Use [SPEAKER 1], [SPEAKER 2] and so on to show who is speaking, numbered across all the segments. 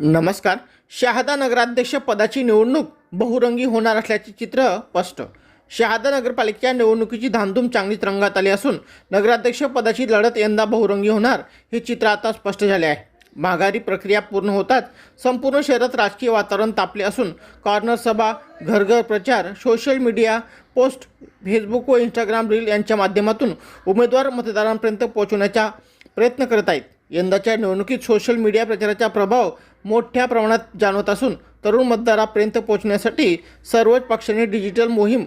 [SPEAKER 1] नमस्कार. शहादा नगराध्यक्ष पदाची निवडणूक बहुरंगी होणार असल्याचे चित्र स्पष्ट. शहादा नगरपालिकेच्या निवडणुकीची धामधूम चांगलीच रंगात आली असून नगराध्यक्ष पदाची लढत यंदा बहुरंगी होणार हे चित्र आता स्पष्ट झाले आहे. माघारी प्रक्रिया पूर्ण होताच संपूर्ण शहरात राजकीय वातावरण तापले असून कॉर्नर सभा घरघर प्रचार सोशल मीडिया पोस्ट फेसबुक व इंस्टाग्राम रील यांच्या माध्यमातून उमेदवार मतदारांपर्यंत पोहोचवण्याचा प्रयत्न करत आहेत. यंदाच्या निवडणुकीत सोशल मीडिया प्रचाराचा प्रभाव मोठ्या प्रमाणात जाणवत असून तरुण मतदारापर्यंत पोहोचण्यासाठी सर्वच पक्षांनी डिजिटल मोहीम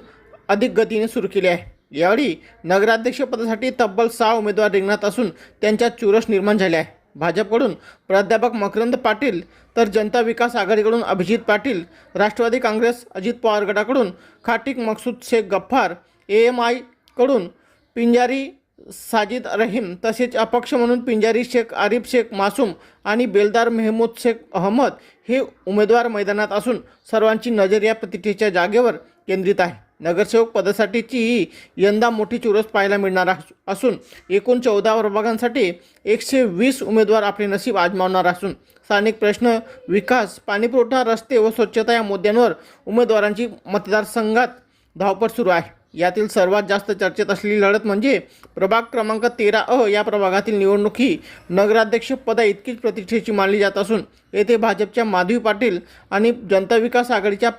[SPEAKER 1] अधिक गतीने सुरू केली आहे. यावेळी नगराध्यक्षपदासाठी तब्बल सहा उमेदवार रिंगणात असून त्यांच्यात चुरस निर्माण झाले आहे. भाजपकडून प्राध्यापक मकरंद पाटील तर जनता विकास आघाडीकडून अभिजित पाटील राष्ट्रवादी काँग्रेस अजित पवार गटाकडून खाटिक मकसूद शेख गफ्फार ए एम आयकडून पिंजारी साजिद रहीम तसेच अपक्ष म्हणून पिंजारी शेख आरिफ शेख मासूम आणि बेलदार मेहमूद शेख अहमद हे उमेदवार मैदानात असून सर्वांची नजर या प्रतिष्ठेच्या जागेवर केंद्रित आहे. नगरसेवक पदासाठीची ही यंदा मोठी चुरस पाहायला मिळणार असून एकूण चौदा प्रभागांसाठी एकशे वीस उमेदवार आपले नशीब आजमावणार असून स्थानिक प्रश्न विकास पाणीपुरवठा रस्ते व स्वच्छता या मुद्द्यांवर उमेदवारांची मतदारसंघात धावपळ सुरू आहे. यातील सर्वात जास्त चर्चेत असलेली लढत म्हणजे प्रभाग क्रमांक तेरा अ या प्रभागातील निवडणूक ही नगराध्यक्ष पदा इतकीच प्रतिष्ठेची मानली जात असून येथे भाजपच्या माधवी पाटील आणि जनता विकास आघाडीच्या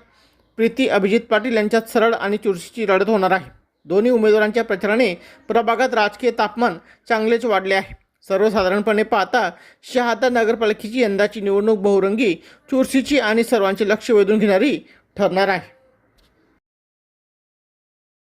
[SPEAKER 1] प्रीती अभिजित पाटील यांच्यात सरळ आणि चुरशीची लढत होणार आहे. दोन्ही उमेदवारांच्या प्रचाराने प्रभागात राजकीय तापमान चांगलेच वाढले आहे. सर्वसाधारणपणे पाहता शहादा नगरपालिकेची यंदाची निवडणूक बहुरंगी चुरशीची आणि सर्वांचे लक्ष वेधून घेणारी ठरणार आहे.